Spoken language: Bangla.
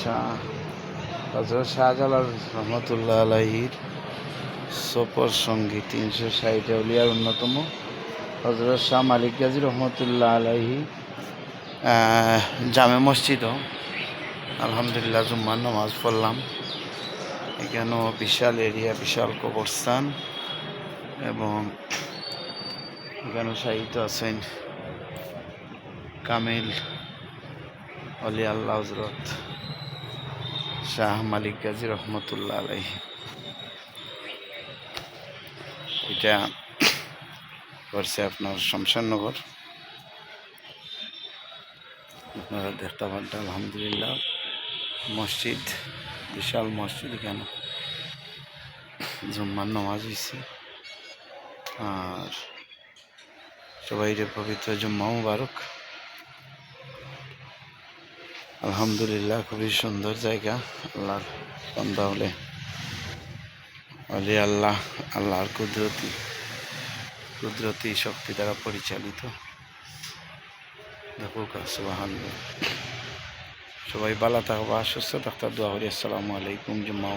শাহ শাহজালাল আলাহির তিনশো অন্যতম। হজরত শাহ মালিক গাজী রহমতুল্লাহ আলাহি জামে মসজিদও। আলহামদুলিল্লাহ জুম্মার নামাজ পড়লাম। এখানেও বিশাল এরিয়া, বিশাল কবরস্থান এবং এখানে সাহিত্য আছেন কামিল অলি আল্লাহ হজরত শাহ মালিক গাজী রহমতুল্লাহ আলাই এটা করছে আপনার শমশাননগর। আপনারা দেখতে পারেন আলহামদুলিল্লাহ। মসজিদ, বিশাল মসজিদ এখানে। জুম্মার নামাজ হয়েছে আর সবাই পবিত্র জুম্মা মুবারক। আলহামদুলিল্লাহ, খুবই সুন্দর জায়গা। আল্লাহর বন্ধা হলে আল্লাহ, আল্লাহর কুদরতি কুদরতি শক্তি দ্বারা পরিচালিত। দেখো সবাই ভালো থাকবা, সুস্থ থাকতে দোয়া করি, আসসালামু আলাইকুম জুম্মা